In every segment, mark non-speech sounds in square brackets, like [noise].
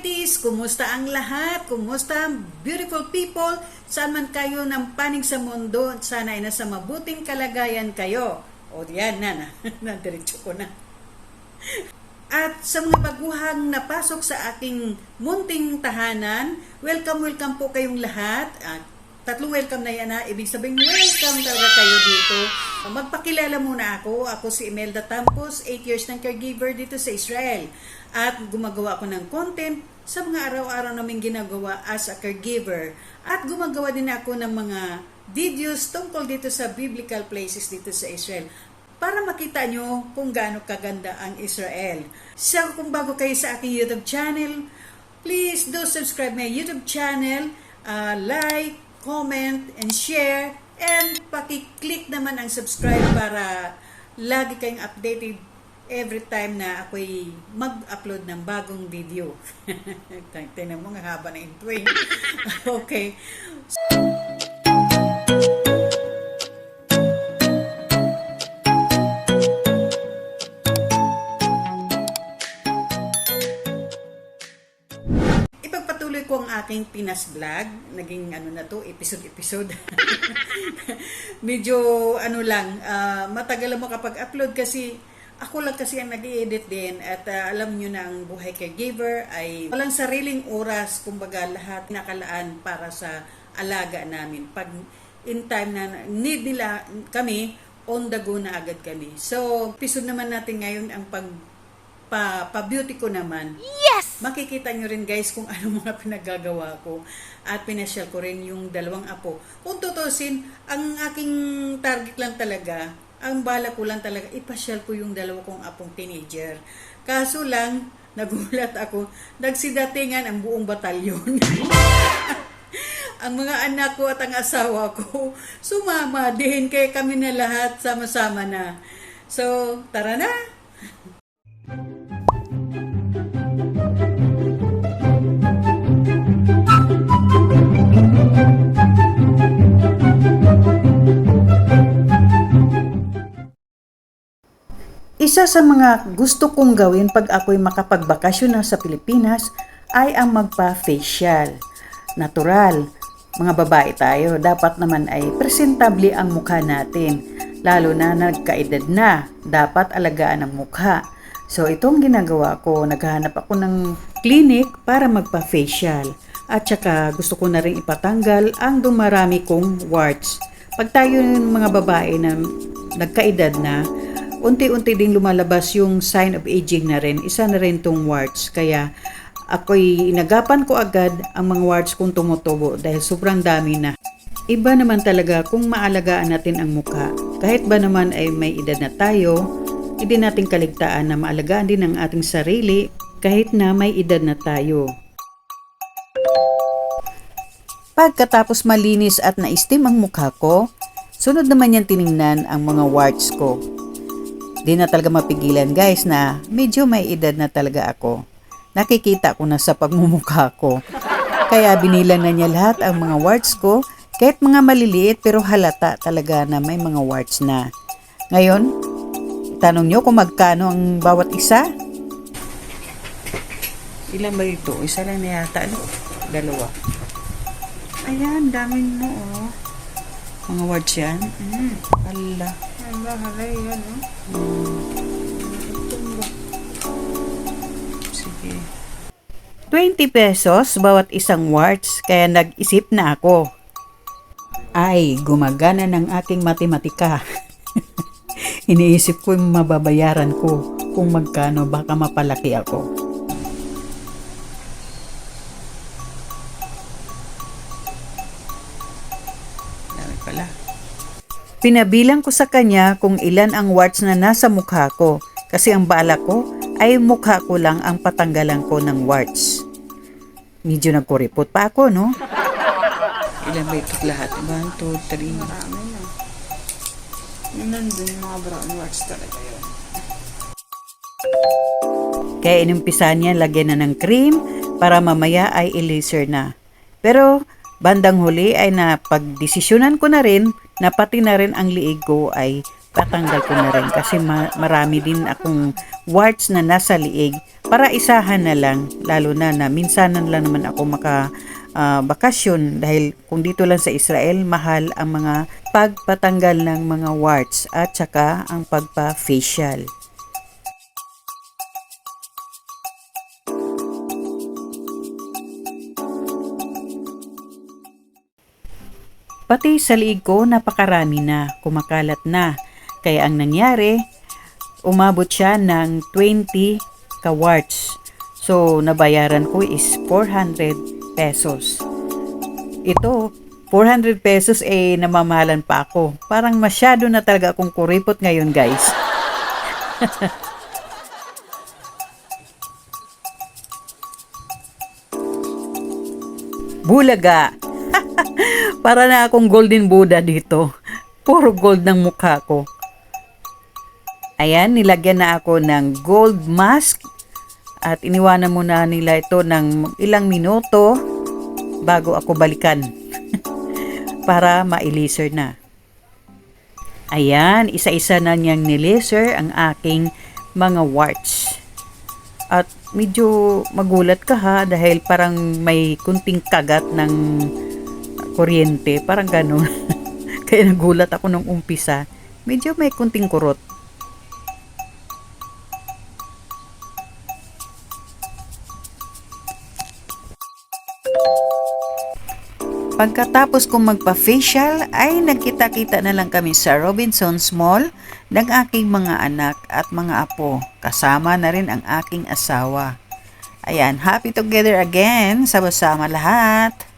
celebrities, kumusta ang lahat, kumusta ang beautiful people, saan man kayo ng panig sa mundo, sana ay nasa mabuting kalagayan kayo. O yan na, na, [laughs] nadiretso ko na. At sa mga baguhang napasok sa aking munting tahanan, welcome, welcome po kayong lahat. At tatlong welcome na yan ha. Ibig sabihin, welcome talaga kayo dito. Magpakilala muna ako. Ako si Imelda Tampos, 8 years ng caregiver dito sa Israel. At gumagawa ako ng content sa mga araw-araw naming ginagawa as a caregiver. At gumagawa din ako ng mga videos tungkol dito sa biblical places dito sa Israel para makita nyo kung gaano kaganda ang Israel. So, kung bago kayo sa aking YouTube channel, please do subscribe my YouTube channel, uh, like, comment, and share, and paki-click naman ang subscribe para lagi kayong updated every time na ako'y mag-upload ng bagong video. [laughs] Tingnan mo, nga haba na intro eh. [laughs] okay. Ipagpatuloy aking Pinas vlog. Naging ano na to, episode-episode. [laughs] Medyo ano lang, ah, matagal mo kapag upload kasi ako lang kasi ang nag edit din at ah, alam nyo na ang buhay caregiver ay walang sariling oras, kumbaga lahat nakalaan para sa alaga namin. Pag in time na need nila kami, on the go na agad kami. So, episode naman natin ngayon ang pag pa, pa-beauty ko naman. Yes! Makikita nyo rin guys kung ano mga pinagagawa ko. At pinasyal ko rin yung dalawang apo. Kung tutusin, ang aking target lang talaga, ang bala ko lang talaga, ipasyal ko yung dalawa kong apong teenager. Kaso lang, [laughs] nagulat ako, nagsidatingan ang buong batalyon. [laughs] ang mga anak ko at ang asawa ko, sumama din kaya kami na lahat sama-sama na. So, tara na! Isa sa mga gusto kong gawin pag ako'y makapagbakasyon na sa Pilipinas ay ang magpa-facial. Natural, mga babae tayo, dapat naman ay presentable ang mukha natin. Lalo na nagkaedad na, dapat alagaan ang mukha. So itong ginagawa ko, naghahanap ako ng clinic para magpa-facial. At saka gusto ko na rin ipatanggal ang dumarami kong warts. Pag tayo ng mga babae na nagkaedad na, unti-unti ding lumalabas yung sign of aging na rin. Isa na rin tong warts. Kaya ako'y inagapan ko agad ang mga warts kong tumutubo dahil sobrang dami na. Iba naman talaga kung maalagaan natin ang mukha. Kahit ba naman ay may edad na tayo, hindi natin kaligtaan na maalagaan din ang ating sarili kahit na may edad na tayo. Pagkatapos malinis at naistim ang mukha ko, sunod naman yan tiningnan ang mga warts ko. Di na talaga mapigilan guys na medyo may edad na talaga ako. Nakikita ko na sa pagmumukha ko. Kaya binilang na niya lahat ang mga warts ko kahit mga maliliit pero halata talaga na may mga warts na. Ngayon, tanong nyo kung magkano ang bawat isa? Ilan ba ito? Isa lang na yata. Ano? Dalawa. Ayan, dami mo oh. Mga warts yan? Mm. Ala. Hala, hala, yan, oh. Sige. 20 pesos bawat isang warts kaya nag-isip na ako. Ay, gumagana ng aking matematika. [laughs] Iniisip ko yung mababayaran ko kung magkano baka mapalaki ako. Dami pala. Pinabilang ko sa kanya kung ilan ang warts na nasa mukha ko kasi ang bala ko ay mukha ko lang ang patanggalan ko ng warts. Medyo nagkuripot pa ako, no? Ilan ba ito lahat? 1, 2, 3. Marami na. Yung nandun yung mga brown warts talaga yun. Kaya inumpisan niya lagyan na ng cream para mamaya ay i-laser na. Pero bandang huli ay napagdesisyonan ko na rin na pati na rin ang liig ko ay tatanggal ko na rin kasi ma- marami din akong warts na nasa liig para isahan na lang lalo na na minsanan lang naman ako maka ah, bakasyon dahil kung dito lang sa Israel mahal ang mga pagpatanggal ng mga warts at saka ang pagpa-facial. Pati sa liig ko napakarami na, kumakalat na. Kaya ang nangyari, umabot siya ng 20 ka-warts. So, nabayaran ko is 400 pesos. Ito, 400 pesos eh namamahalan pa ako. Parang masyado na talaga akong kuripot ngayon guys. [laughs] Bulaga! [laughs] Para na akong golden Buddha dito. Puro gold ng mukha ko. Ayan, nilagyan na ako ng gold mask at iniwanan muna nila ito ng ilang minuto bago ako balikan [laughs] para ma-laser na. Ayan, isa-isa na niyang nilaser ang aking mga warts. At medyo magulat ka ha dahil parang may kunting kagat ng kuryente, parang ganun. [laughs] Kaya nagulat ako nung umpisa. Medyo may kunting kurot. Pagkatapos kong magpa-facial ay nagkita-kita na lang kami sa Robinson's Mall ng aking mga anak at mga apo. Kasama na rin ang aking asawa. Ayan, happy together again. Sama-sama lahat.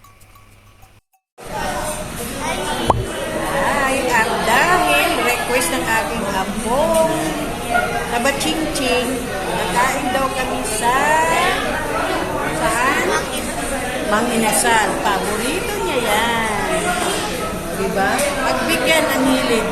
Mang Inasal. Paborito niya yan. Diba? Pagbigyan ang hilig.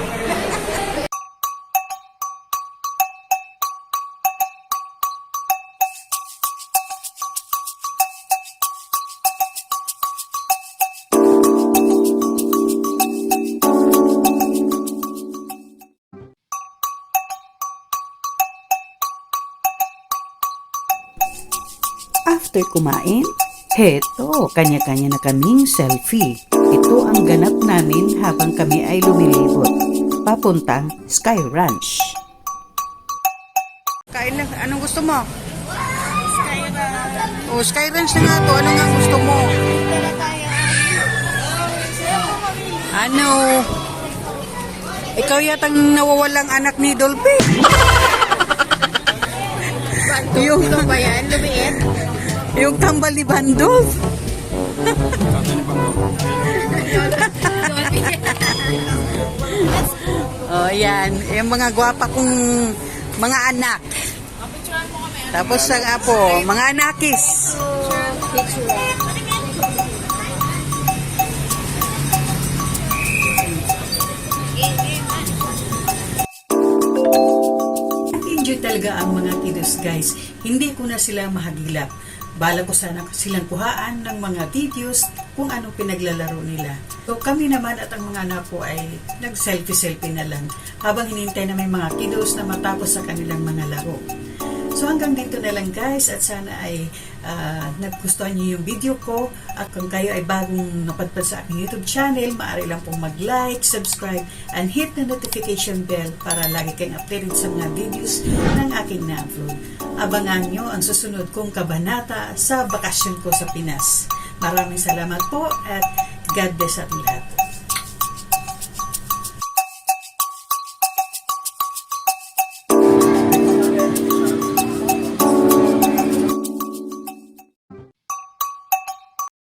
After kumain, heto, kanya-kanya na kaming selfie. Ito ang ganap namin habang kami ay lumilibot. Papuntang Sky Ranch. Kain na, anong gusto mo? Sky Ranch. Oh, Sky Ranch na nga to. Ano nga gusto mo? Ano? Ikaw yatang nawawalang anak ni Dolphy. [laughs] yung, ba yan? Lumiit? Yung tambal ni Bandol. [laughs] oh, yan. Yung mga gwapa kong mga anak. Tapos ang apo, mga anakis. Enjoy talaga ang mga kiddos guys. Hindi ko na sila mahagilap. Bala ko sana silang kuhaan ng mga videos kung anong pinaglalaro nila. So kami naman at ang mga anak ko ay nag-selfie-selfie na lang habang hinintay na may mga kiddos na matapos sa kanilang mga laro. So hanggang dito na lang guys at sana ay ah, nagustuhan niyo yung video ko at kung kayo ay bagong napadpad sa aking YouTube channel, maaari lang pong mag-like, subscribe, and hit the notification bell para lagi kayong updated sa mga videos ng aking na-upload. Abangan nyo ang susunod kong kabanata sa bakasyon ko sa Pinas. Maraming salamat po at God bless ating lahat.